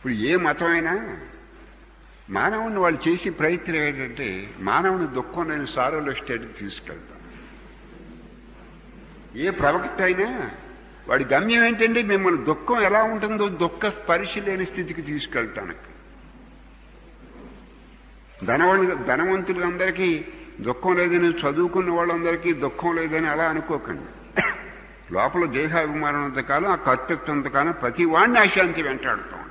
ఇప్పుడు ఏ మతమైనా మానవుని వాళ్ళు చేసే ప్రయత్నం ఏంటంటే మానవుని దుఃఖం లేని సారోలో స్టేట్కి తీసుకెళ్తాను. ఏ ప్రవక్త అయినా వాడి గమ్యం ఏంటంటే మిమ్మల్ని దుఃఖం ఎలా ఉంటుందో దుఃఖ స్పర్శ లేని స్థితికి తీసుకెళ్తానికి ధనవాళ్ళు ధనవంతులందరికీ దుఃఖం లేదని చదువుకున్న వాళ్ళందరికీ దుఃఖం లేదని అలా అనుకోకండి. లోపల దేహాభిమానం అంతకాలం ఆ కర్తృత్వంతకాలం ప్రతి వాడిని అశాంతి వెంటాడుతూ ఉంటుంది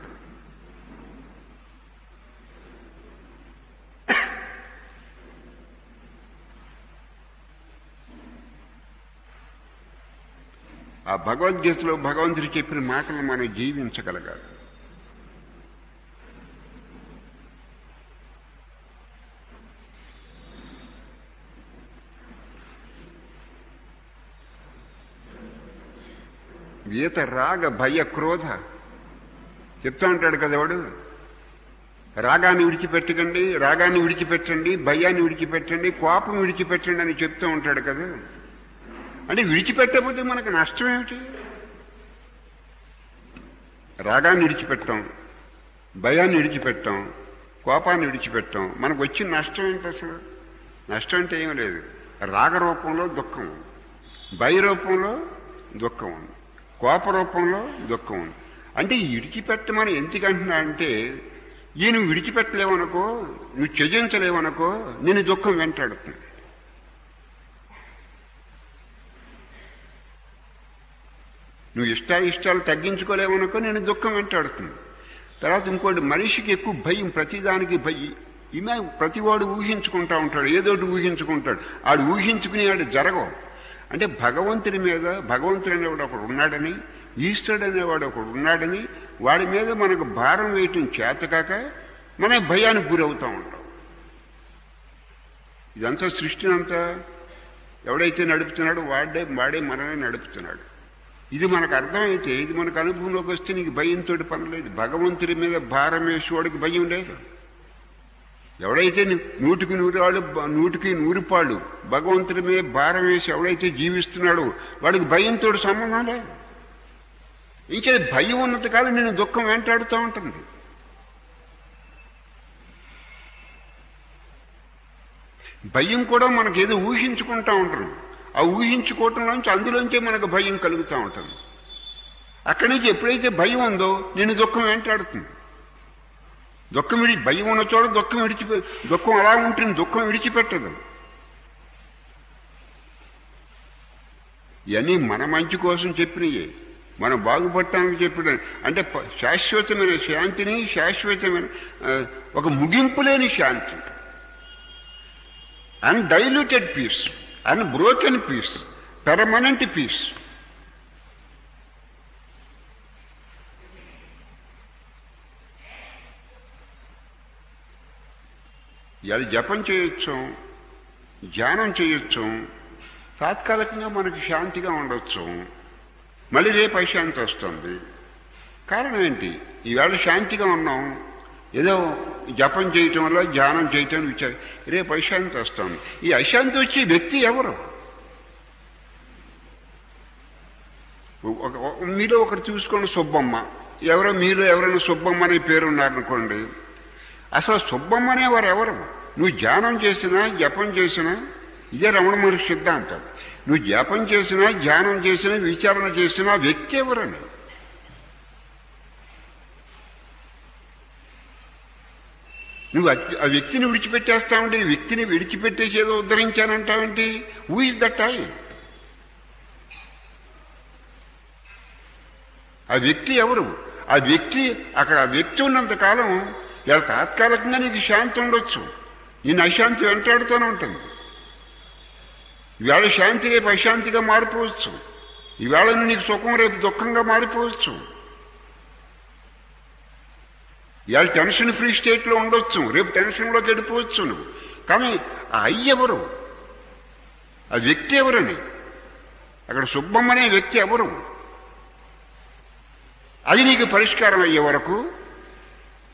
ఆ భగవద్గీతలో భగవంతుడు చెప్పిన మాటలు మనం జీవించగలగాలి. గీత రాగ భయ క్రోధ. చెప్తా ఉంటాడు కదా వాడు? రాగాన్ని విడిచిపెట్టకండి రాగాన్ని విడిచిపెట్టండి భయాన్ని విడిచిపెట్టండి కోపం విడిచిపెట్టండి అని చెప్తూ ఉంటాడు కదా? అంటే విడిచిపెట్టకపోతే మనకు నష్టం ఏమిటి రాగాన్ని విడిచిపెట్టాం భయాన్ని విడిచిపెట్టాం కోపాన్ని విడిచిపెట్టాం మనకు వచ్చిన నష్టం ఏంటి అసలు? నష్టం అంటే ఏం లేదు. రాగ రూపంలో దుఃఖం ఉంది. భయ రూపంలో దుఃఖం ఉంది. కోప రూపంలో దుఃఖం ఉంది. అంటే ఈ విడిచిపెట్టమని ఎందుకంటున్నా అంటే ఈ నువ్వు విడిచిపెట్టలేవనుకో నువ్వు త్యజించలేవనుకో నేను దుఃఖం వెంటాడుతుంది. నువ్వు ఇష్ట ఇష్టాలు తగ్గించుకోలేవనుకో నేను దుఃఖం వెంటాడుతుంది తర్వాత ఇంకోటి మనిషికి ఎక్కువ భయం ప్రతిదానికి భయం. ఈమె ప్రతివాడు ఊహించుకుంటా ఉంటాడు ఏదోటి ఊహించుకుంటాడు. ఆడు ఊహించుకుని ఆడు జరగవు. అంటే భగవంతుడి మీద భగవంతుడు అనేవాడు ఒకడు ఉన్నాడని ఈశ్వరుడు అనేవాడు ఒకడు ఉన్నాడని వాడి మీద మనకు భారం వేయటం చేతకాక మన భయానికి గురవుతూ ఉంటాం. ఇదంతా సృష్టినంతా ఎవడైతే నడుపుతున్నాడో వాడే వాడే మనమే నడుపుతున్నాడు. ఇది మనకు అర్థమైతే ఇది మనకు అనుభవంలోకి వస్తే నీకు భయంతో పని లేదు. భగవంతుడి మీద భారం వేసేవాడికి భయం లేదు. ఎవడైతే నూటికి నూరాళ్ళు నూటికి నూరిపాళ్ళు భగవంతుడి మీద భారం వేసి ఎవడైతే జీవిస్తున్నాడో వాడికి భయంతో సంబంధం లేదు. ఇంకేది భయం ఉన్నంత కాలం నేను దుఃఖం వెంటాడుతూ ఉంటుంది. భయం కూడా మనకి ఏదో ఊహించుకుంటా ఉంటుంది. ఆ ఊహించుకోవటంలోంచి అందులోంచే మనకు భయం కలుగుతూ ఉంటుంది. అక్కడి నుంచి ఎప్పుడైతే భయం ఉందో నేను దుఃఖం వెంటాడుతుంది. దుఃఖం విడి భయం ఉన్న చోట దుఃఖం విడిచిపె దుఃఖం అలా ఉంటుంది దుఃఖం విడిచిపెట్టదు. ఇవన్నీ మన మంచి కోసం చెప్పినయే. మనం బాగుపడటానికి చెప్పిన అంటే శాశ్వతమైన శాంతిని శాశ్వతమైన ఒక ముగింపు లేని శాంతి. Undiluted peace unbroken peace permanent peace అది జపం చేయొచ్చు ధ్యానం చేయొచ్చు తాత్కాలికంగా మనకి శాంతిగా ఉండొచ్చు. మళ్ళీ రేపు అశాంతి వస్తుంది. కారణం ఏంటి? ఈవేళ శాంతిగా ఉన్నాం. ఏదో జపం చేయటం వల్ల ధ్యానం చేయటం విచారం రేపు అశాంతి వస్తాను ఈ అశాంతి వచ్చే వ్యక్తి ఎవరు? మీలో ఒకరు చూసుకోండి సుబ్బమ్మ. ఎవరో మీలో ఎవరైనా సుబ్బమ్మ అనే పేరు ఉన్నారనుకోండి. అసలు సుబ్బమ్మ అనేవారు ఎవరు? నువ్వు ధ్యానం చేసినా జపం చేసినా ఇదే రమణ మహర్షి సిద్ధాంతం. నువ్వు జపం చేసినా ధ్యానం చేసినా విచారణ చేసినా వ్యక్తి ఎవరని? నువ్వు ఆ వ్యక్తిని విడిచిపెట్టేస్తావంటే వ్యక్తిని విడిచిపెట్టేసి ఏదో ఉద్ధరించానంటావేంటి? హూ ఇస్ దట్ ఐ ఆ వ్యక్తి ఎవరు? ఆ వ్యక్తి అక్కడ ఆ వ్యక్తి ఉన్నంతకాలం ఇలా తాత్కాలికంగా నీకు శాంతి ఉండొచ్చు. నేను అశాంతి వెంటాడుతూనే ఉంటుంది. ఈవేళ శాంతి రేపు అశాంతిగా మారిపోవచ్చు. ఈవేళ నీకు సుఖం రేపు దుఃఖంగా మారిపోవచ్చు. ఇవాళ టెన్షన్ ఫ్రీ స్టేట్లో ఉండొచ్చు. రేపు టెన్షన్లోకి వెళ్ళిపోవచ్చు నువ్వు. కానీ ఆ అయ్య ఎవరు? ఆ వ్యక్తి ఎవరని? అక్కడ సుబ్బమ్మనే వ్యక్తి ఎవరు? అది నీకు పరిష్కారం అయ్యే వరకు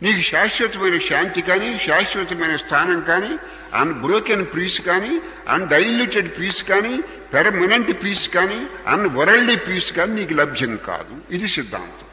నీకు శాశ్వతమైన శాంతి కానీ శాశ్వతమైన స్థానం కానీ అన్బ్రోకెన్ పీస్ కానీ అన్డైల్యూటెడ్ పీస్ కానీ పెర్మనెంట్ పీస్ కానీ అన్ వరల్డ్ పీస్ కానీ నీకు లభ్యం కాదు. ఇది సిద్ధాంతం.